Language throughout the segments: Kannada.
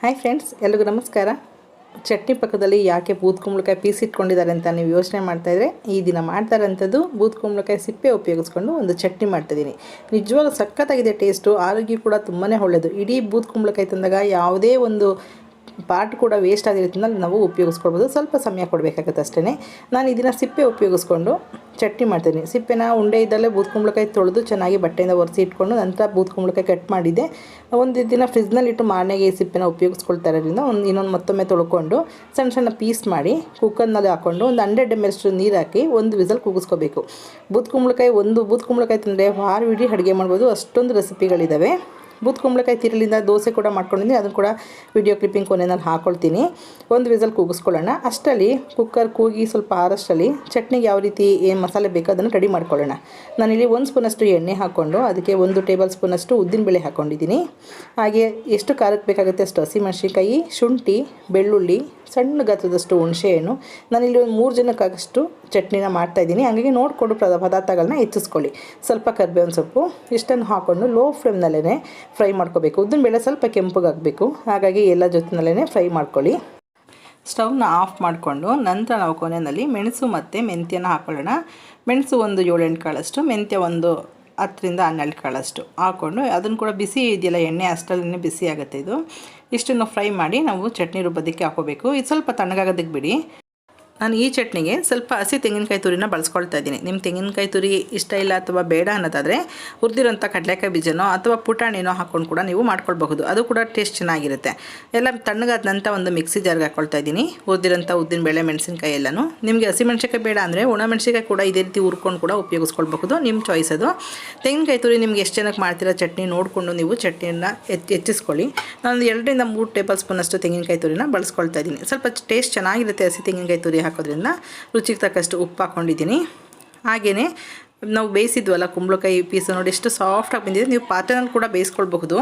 ಹಾಯ್ ಫ್ರೆಂಡ್ಸ್ ಎಲ್ರಿಗೂ ನಮಸ್ಕಾರ. ಚಟ್ನಿ ಪಕ್ಕದಲ್ಲಿ ಯಾಕೆ ಬೂದ್ ಕುಂಬಳಕಾಯಿ ಪೀಸ್ ಇಟ್ಕೊಂಡಿದ್ದಾರೆ ಅಂತ ನೀವು ಯೋಚನೆ ಮಾಡ್ತಾಯಿದ್ರೆ ಈ ದಿನ ಮಾಡ್ತಾರಂಥದ್ದು ಬೂದ್ ಕುಂಬಳಕಾಯಿ ಸಿಪ್ಪೆ ಉಪಯೋಗಿಸ್ಕೊಂಡು ಒಂದು ಚಟ್ನಿ ಮಾಡ್ತಿದ್ದೀನಿ ನಿಜವಾಗ್ಲೂ ಸಖತ್ತಾಗಿದೆ ಟೇಸ್ಟು ಆರೋಗ್ಯ ಕೂಡ ತುಂಬಾ ಒಳ್ಳೆಯದು ಇಡೀ ಬೂದ್ ಕುಂಬಳಕಾಯಿ ತಂದಾಗ ಯಾವುದೇ ಒಂದು ಪಾರ್ಟ್ ಕೂಡ ವೇಸ್ಟ್ ಆಗಿರೋದ್ರಿಂದ ನಾವು ಉಪಯೋಗಿಸ್ಕೊಳ್ಬೋದು. ಸ್ವಲ್ಪ ಸಮಯ ಕೊಡಬೇಕಾಗುತ್ತೆ ಅಷ್ಟೇ ನಾನು ಇದನ್ನು ಸಿಪ್ಪೆ ಉಪಯೋಗಿಸ್ಕೊಂಡು ಚಟ್ನಿ ಮಾಡ್ತೀನಿ. ಸಿಪ್ಪೆನ ಉಂಡೆ ಇದ್ದಲ್ಲೇ ಬೂದ್ಕುಂಬಳಕಾಯಿ ತೊಳೆದು ಚೆನ್ನಾಗಿ ಬಟ್ಟೆಯಿಂದ ಒರೆಸಿ ಇಟ್ಕೊಂಡು ನಂತರ ಬೂದ್ಕುಂಬಳಕಾಯಿ ಕಟ್ ಮಾಡಿದ್ದೆ ಒಂದು ದಿನ ಫ್ರಿಜ್ನಲ್ಲಿಟ್ಟು ಮಾರನೆಗೆ ಈ ಸಿಪ್ಪೆನ ಉಪಯೋಗಿಸ್ಕೊಳ್ತಾ ಇರೋದ್ರಿಂದ ಒಂದು ಇನ್ನೊಂದು ಮತ್ತೊಮ್ಮೆ ತೊಳ್ಕೊಂಡು ಸಣ್ಣ ಸಣ್ಣ ಪೀಸ್ ಮಾಡಿ ಕುಕ್ಕರ್ನಲ್ಲಿ ಹಾಕ್ಕೊಂಡು ಒಂದು ಹಂಡ್ರೆಡ್ ಎಂ ಎಲ್ಷ್ಟು ನೀರು ಹಾಕಿ ಒಂದು ವಿಸಲ್ ಕೂಗಿಸ್ಕೋಬೇಕು ಬೂದ್ಕುಂಬಳಕಾಯಿ ಒಂದು ಬೂದ್ಕುಂಬಳಕಾಯಿ ತಂದರೆ ವಾರವಿಡೀ ಅಡುಗೆ ಮಾಡ್ಬೋದು. ಅಷ್ಟೊಂದು ರೆಸಿಪಿಗಳಿದ್ದಾವೆ ಬೂತ್ ಕುಂಬಳಕಾಯಿ ತಿರಲಿಂದ ದೋಸೆ ಕೂಡ ಮಾಡ್ಕೊಂಡಿದ್ದೀನಿ. ಅದನ್ನು ಕೂಡ ವಿಡಿಯೋ ಕ್ಲಿಪ್ಪಿಂಗ್ ಕೊನೆಯಲ್ಲಿ ಹಾಕ್ಕೊಳ್ತೀನಿ ಒಂದು ವಿಸಲ್ ಕೂಗಿಸ್ಕೊಳ್ಳೋಣ. ಅಷ್ಟರಲ್ಲಿ ಕುಕ್ಕರ್ ಕೂಗಿ ಸ್ವಲ್ಪ ಆರಷ್ಟರಲ್ಲಿ ಚಟ್ನಿಗೆ ಯಾವ ರೀತಿ ಏನು ಮಸಾಲೆ ಬೇಕೋ ಅದನ್ನು ರೆಡಿ ಮಾಡ್ಕೊಳ್ಳೋಣ. ನಾನಿಲ್ಲಿ ಒಂದು ಸ್ಪೂನಷ್ಟು ಎಣ್ಣೆ ಹಾಕ್ಕೊಂಡು ಅದಕ್ಕೆ ಒಂದು ಟೇಬಲ್ ಸ್ಪೂನಷ್ಟು ಉದ್ದಿನಬೇಳೆ ಹಾಕ್ಕೊಂಡಿದ್ದೀನಿ ಹಾಗೆ ಎಷ್ಟು ಖಾರಕ್ಕೆ ಬೇಕಾಗುತ್ತೆ ಅಷ್ಟು ಹಸಿಮೆಣಸಿನ್ಕಾಯಿ ಶುಂಠಿ, ಬೆಳ್ಳುಳ್ಳಿ ಸಣ್ಣ ಗಾತ್ರದಷ್ಟು ಹುಣಸೆಹಣ್ಣು ನಾನಿಲ್ಲಿ ಒಂದು ಮೂರು ಜನಕ್ಕಾಗಷ್ಟು ಚಟ್ನಿನ ಮಾಡ್ತಾಯಿದ್ದೀನಿ ಹಾಗಾಗಿ ನೋಡಿಕೊಂಡು ಪದಾರ್ಥಗಳನ್ನ ಹೆಚ್ಚಿಸ್ಕೊಳ್ಳಿ. ಸ್ವಲ್ಪ ಕರ್ಬೇವಿನ ಸೊಪ್ಪು, ಇಷ್ಟನ್ನು ಹಾಕ್ಕೊಂಡು ಲೋ ಫ್ಲೇಮ್ನಲ್ಲೇ ಫ್ರೈ ಮಾಡ್ಕೋಬೇಕು. ಉದ್ದಿನ ಬೇಳೆ ಸ್ವಲ್ಪ ಕೆಂಪಗಾಗಬೇಕು. ಹಾಗಾಗಿ ಎಲ್ಲ ಜೊತೆನಲ್ಲೇ ಫ್ರೈ ಮಾಡ್ಕೊಳ್ಳಿ. ಸ್ಟವ್ನ ಆಫ್ ಮಾಡಿಕೊಂಡು ನಂತರ ನಾವು ಕೊನೆಯಲ್ಲಿ ಮೆಣಸು ಮತ್ತು ಮೆಂತ್ಯನ ಹಾಕೊಳ್ಳೋಣ. ಮೆಣಸು ಒಂದು ಏಳೆಂಟು ಕಾಳಷ್ಟು, ಮೆಂತ್ಯ ಒಂದು ಹತ್ತರಿಂದ ಹನ್ನೆರಡು ಕಾಳಷ್ಟು ಹಾಕ್ಕೊಂಡು ಅದನ್ನು ಕೂಡ ಬಿಸಿ ಇದೆಯಲ್ಲ, ಎಣ್ಣೆ ಅಷ್ಟರಲ್ಲೇ ಬಿಸಿ ಆಗುತ್ತೆ ಇದು. ಇಷ್ಟನ್ನು ಫ್ರೈ ಮಾಡಿ ನಾವು ಚಟ್ನಿ ರುಬ್ಬೋದಕ್ಕೆ ಹಾಕೋಬೇಕು. ಇದು ಸ್ವಲ್ಪ ತಣ್ಣಗಾಗೋದಕ್ಕೆ ಬಿಡಿ ನಾನು ಈ ಚಟ್ನಿಗೆ ಸ್ವಲ್ಪ ಹಸಿ ತೆಂಗಿನಕಾಯಿ ತುರಿನ ಬಳಸ್ಕೊಳ್ತಾ ಇದ್ದೀನಿ. ನಿಮ್ಮ ತೆಂಗಿನಕಾಯಿ ತುರಿ ಇಷ್ಟ ಇಲ್ಲ ಅಥವಾ ಬೇಡ ಅನ್ನೋದಾದರೆ ಹುರಿದಿರೋಂಥ ಕಡಲೆಕಾಯಿ ಬೀಜನೋ ಅಥವಾ ಪುಟಾಣಿನೋ ಹಾಕ್ಕೊಂಡು ಕೂಡ ನೀವು ಮಾಡ್ಕೊಳ್ಬಹುದು. ಅದು ಕೂಡ ಟೇಸ್ಟ್ ಚೆನ್ನಾಗಿರುತ್ತೆ. ಎಲ್ಲ ತಣ್ಣಗಾದಂಥ ಒಂದು ಮಿಕ್ಸಿ ಜಾರ್ಗೆ ಹಾಕ್ಕೊಳ್ತಾ ಇದ್ದೀನಿ. ಹುರಿದಿರೋಂಥ ಉದ್ದಿನ ಬೇಳೆ, ಮೆಣಸಿನ್ಕಾಯಿ ಎಲ್ಲನೂ. ನಿಮಗೆ ಹಸಿಮೆಣ್ಸಿನ್ಕಾಯಿ ಬೇಡ ಅಂದರೆ ಒಣಮೆಣ್ಸಿನ್ಕಾಯಿ ಕೂಡ ಇದೇ ರೀತಿ ಹುರ್ಕೊಂಡು ಕೂಡ ಉಪಯೋಗಿಸ್ಕೊಳ್ಬಹುದು. ನಿಮ್ಮ ಚಾಯ್ಸ್ ಅದು. ತೆಂಗಿನಕಾಯಿ ತುರಿ ನಿಮ್ಗೆ ಎಷ್ಟು ಜನಕ್ಕೆ ಮಾಡ್ತಿರೋ ಚಟ್ನಿ ನೋಡಿಕೊಂಡು ನೀವು ಚಟ್ನಿಯನ್ನು ಹೆಚ್ಚಿಸ್ಕೊಳ್ಳಿ. ನಾನು ಎರಡರಿಂದ ಮೂರು ಟೇಬಲ್ ಸ್ಪೂನಷ್ಟು ತೆಂಗಿನಕಾಯಿ ತುರಿನ ಬಳಸ್ಕೊಳ್ತಾ ಇದ್ದೀನಿ. ಸ್ವಲ್ಪ ಟೇಸ್ಟ್ ಚೆನ್ನಾಗಿರುತ್ತೆ ಹಸಿ ತೆಂಗಿನಕಾಯಿ ತುರಿ ಹಾಕೋದ್ರಿಂದ ರುಚಿಗೆ ತಕ್ಕಷ್ಟು ಉಪ್ಪು ಹಾಕ್ಕೊಂಡಿದ್ದೀನಿ. ಹಾಗೆಯೇ ನಾವು ಬೇಯಿಸಿದ್ವಲ್ಲ ಕುಂಬಳಕಾಯಿ ಪೀಸು ನೋಡಿ ಎಷ್ಟು ಸಾಫ್ಟಾಗಿ ಬಂದಿದೆ. ನೀವು ಪಾತ್ರೆನಲ್ಲಿ ಕೂಡ ಬೇಯಿಸ್ಕೊಳ್ಬಹುದು.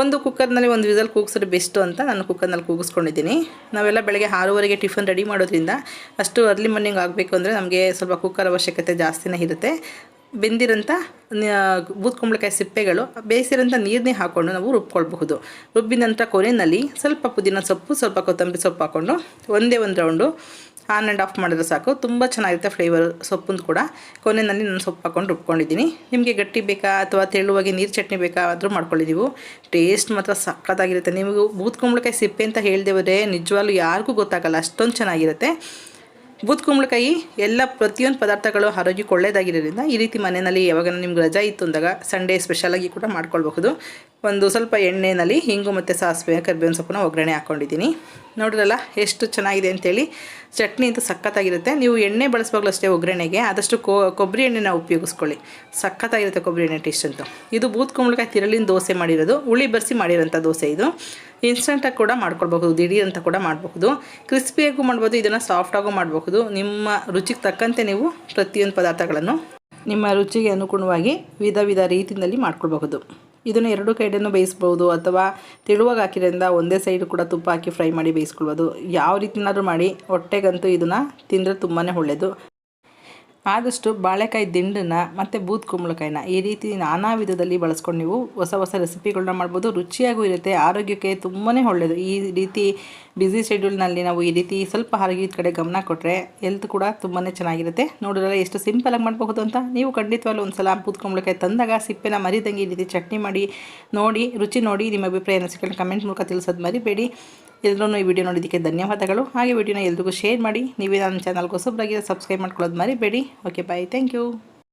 ಒಂದು ಕುಕ್ಕರ್ನಲ್ಲಿ ಒಂದು ವಿಸಲ್ ಕೂಗಿಸಿದ್ರೆ ಬೆಸ್ಟು ಅಂತ ನಾನು ಕುಕ್ಕರ್ನಲ್ಲಿ ಕೂಗಿಸ್ಕೊಂಡಿದ್ದೀನಿ. ನಾವೆಲ್ಲ ಬೆಳಗ್ಗೆ ಆರೂವರೆಗೆ ಟಿಫನ್ ರೆಡಿ ಮಾಡೋದ್ರಿಂದ ಅಷ್ಟು ಅರ್ಲಿ ಮಾರ್ನಿಂಗ್ ಆಗಬೇಕು ಅಂದರೆ ನಮಗೆ ಸ್ವಲ್ಪ ಕುಕ್ಕರ್ ಅವಶ್ಯಕತೆ ಜಾಸ್ತಿನೇ ಇರುತ್ತೆ. ಬೆಂದಿರೋಂಥ ಬೂತ್ ಕುಂಬಳಕಾಯಿ ಸಿಪ್ಪೆಗಳು, ಬೇಯಿಸಿರೋಂಥ ನೀರನ್ನೇ ಹಾಕ್ಕೊಂಡು ನಾವು ರುಬ್ಕೊಳ್ಬಹುದು. ರುಬ್ಬಿದ ನಂತರ ಕೊನೆಯಲ್ಲಿ ಸ್ವಲ್ಪ ಪುದೀನ ಸೊಪ್ಪು, ಸ್ವಲ್ಪ ಕೊತ್ತಂಬರಿ ಸೊಪ್ಪು ಹಾಕ್ಕೊಂಡು ಒಂದೇ ಒಂದು ರೌಂಡು ಆನ್ ಆ್ಯಂಡ್ ಆಫ್ ಮಾಡಿದ್ರೆ ಸಾಕು. ತುಂಬ ಚೆನ್ನಾಗಿರುತ್ತೆ ಫ್ಲೇವರ್ ಸೊಪ್ಪು ಕೂಡ. ಕೊನೆಯಲ್ಲಿ ನಾನು ಸೊಪ್ಪು ಹಾಕೊಂಡು ರುಬ್ಕೊಂಡಿದ್ದೀನಿ. ನಿಮಗೆ ಗಟ್ಟಿ ಬೇಕಾ ಅಥವಾ ತೆಳುವಾಗಿ ನೀರು ಚಟ್ನಿ ಬೇಕಾ ಆದರೂ ಮಾಡ್ಕೊಂಡಿದ್ದೀವಿ ಟೇಸ್ಟ್ ಮಾತ್ರ ಸಕ್ಕತ್ತಾಗಿರುತ್ತೆ ನಿಮಗೂ ಬೂತ್ಕೊಂಬಳಕಾಯಿ ಸಿಪ್ಪೆ ಅಂತ ಹೇಳ್ದೇವ್ರೆ ನಿಜವಾಗ್ಲೂ ಯಾರಿಗೂ ಗೊತ್ತಾಗಲ್ಲ. ಅಷ್ಟೊಂದು ಚೆನ್ನಾಗಿರುತ್ತೆ. ಬೂತ್ ಕುಂಬಳಕಾಯಿ ಎಲ್ಲ ಪ್ರತಿಯೊಂದು ಪದಾರ್ಥಗಳು ಆರೋಗ್ಯಕ್ಕೆ ಒಳ್ಳೆಯದಾಗಿರೋದ್ರಿಂದ ಈ ರೀತಿ ಮನೆಯಲ್ಲಿ ಯಾವಾಗ ನಿಮ್ಗೆ ರಜಾ ಇತ್ತು ಅಂದಾಗ ಸಂಡೇ ಸ್ಪೆಷಲಾಗಿ ಕೂಡ ಮಾಡ್ಕೊಳ್ಬಹುದು. ಒಂದು ಸ್ವಲ್ಪ ಎಣ್ಣೆಯಲ್ಲಿ ಹಿಂಗು ಮತ್ತು ಸಾಸಿವೆ, ಕರ್ಬೇವಿನ ಸೊಪ್ಪನ್ನ ಒಗ್ಗರಣೆ ಹಾಕ್ಕೊಂಡಿದ್ದೀನಿ ನೋಡಿರಲ್ಲ ಎಷ್ಟು ಚೆನ್ನಾಗಿದೆ ಅಂತೇಳಿ. ಚಟ್ನಿ ಅಂತೂ ಸಖತ್ತಾಗಿರುತ್ತೆ. ನೀವು ಎಣ್ಣೆ ಬಳಸುವಾಗಲೂ ಅಷ್ಟೇ ಒಗ್ಗರಣೆಗೆ ಆದಷ್ಟು ಕೊಬ್ಬರಿ ಎಣ್ಣೆನ ಉಪಯೋಗಿಸ್ಕೊಳ್ಳಿ. ಸಖತ್ತಾಗಿರುತ್ತೆ ಕೊಬ್ಬರಿ ಎಣ್ಣೆ ಟೇಸ್ಟ್ ಅಂತೂ. ಇದು ಬೂತ್ ಕುಂಬಳಕಾಯಿ ತಿರಳಿನ ದೋಸೆ ಮಾಡಿರೋದು. ಹುಳಿ ಬರೆಸಿ ಮಾಡಿರೋಂಥ ದೋಸೆ ಇದು. ಇನ್ಸ್ಟಂಟಾಗಿ ಕೂಡ ಮಾಡ್ಕೊಳ್ಬಹುದು ಅಂತ ಕೂಡ ಮಾಡಬಹುದು. ಕ್ರಿಸ್ಪಿಯಾಗೂ ಮಾಡ್ಬೋದು, ಇದನ್ನು ಸಾಫ್ಟಾಗೂ ಮಾಡಬಹುದು. ನಿಮ್ಮ ರುಚಿಗೆ ತಕ್ಕಂತೆ ನೀವು ಪ್ರತಿಯೊಂದು ಪದಾರ್ಥಗಳನ್ನು ನಿಮ್ಮ ರುಚಿಗೆ ಅನುಗುಣವಾಗಿ ವಿಧ ವಿಧ ರೀತಿಯಲ್ಲಿ ಮಾಡ್ಕೊಳ್ಬಹುದು. ಇದನ್ನು ಎರಡು ಕೈಡನ್ನು ಬೇಯಿಸ್ಬೋದು ಅಥವಾ ತಿಳುವಾಗ ಹಾಕಿದ್ರಿಂದ ಒಂದೇ ಸೈಡ್ ಕೂಡ ತುಪ್ಪ ಹಾಕಿ ಫ್ರೈ ಮಾಡಿ ಬೇಯಿಸ್ಕೊಳ್ಬೋದು ಯಾವ ರೀತಿನಾದರೂ ಮಾಡಿ, ಹೊಟ್ಟೆಗಂತೂ ಇದನ್ನು ತಿಂದರೆ ತುಂಬಾ ಒಳ್ಳೆಯದು ಆದಷ್ಟು ಬಾಳೆಕಾಯಿ ದಿಂಡನ್ನ ಮತ್ತು ಬೂತ್ ಕುಂಬಳಕಾಯಿನ ಈ ರೀತಿ ನಾನಾ ವಿಧದಲ್ಲಿ ಬಳಸ್ಕೊಂಡು ನೀವು ಹೊಸ ಹೊಸ ರೆಸಿಪಿಗಳನ್ನ ಮಾಡ್ಬೋದು. ರುಚಿಯಾಗೂ ಇರುತ್ತೆ, ಆರೋಗ್ಯಕ್ಕೆ ತುಂಬಾ ಒಳ್ಳೆಯದು ಈ ರೀತಿ ಬ್ಯುಸಿ ಶೆಡ್ಯೂಲ್ನಲ್ಲಿ ನಾವು ಈ ರೀತಿ ಸ್ವಲ್ಪ ಆರೋಗ್ಯದ ಕಡೆ ಗಮನ ಕೊಟ್ಟರೆ ಹೆಲ್ತ್ ಕೂಡ ತುಂಬಾ ಚೆನ್ನಾಗಿರುತ್ತೆ. ನೋಡಿದ್ರೆ ಎಷ್ಟು ಸಿಂಪಲಾಗಿ ಮಾಡಬಹುದು ಅಂತ? ನೀವು ಖಂಡಿತವಾಗ್ಲೂ ಒಂದು ಸಲ ಬೂತ್ ಕುಂಬಳಕಾಯಿ ತಂದಾಗ ಸಿಪ್ಪೆನ ಮರಿದಂಗೆ ಈ ರೀತಿ ಚಟ್ನಿ ಮಾಡಿ ನೋಡಿ, ರುಚಿ ನೋಡಿ ನಿಮ್ಮ ಅಭಿಪ್ರಾಯ ಅನಿಸಿಕೊಂಡು ಕಮೆಂಟ್ ಮೂಲಕ ತಿಳಿಸೋದು ಮರಿಬೇಡಿ. ಎಲ್ಲರೂ ಈ ವಿಡಿಯೋ ನೋಡಿದ್ದಕ್ಕೆ ಧನ್ಯವಾದಗಳು. ಹಾಗೆ ವಿಡಿಯೋನ ಎಲ್ರಿಗೂ ಶೇರ್ ಮಾಡಿ, ನೀವೇ ನನ್ನ ಚಾನಲ್ಗೆ ಹೊಸಬ್ರಾಗಿ ಸಬ್ಸ್ಕ್ರೈಬ್ ಮಾಡ್ಕೊಳ್ಳೋದು ಮರಿಬೇಡಿ. Okay bye thank you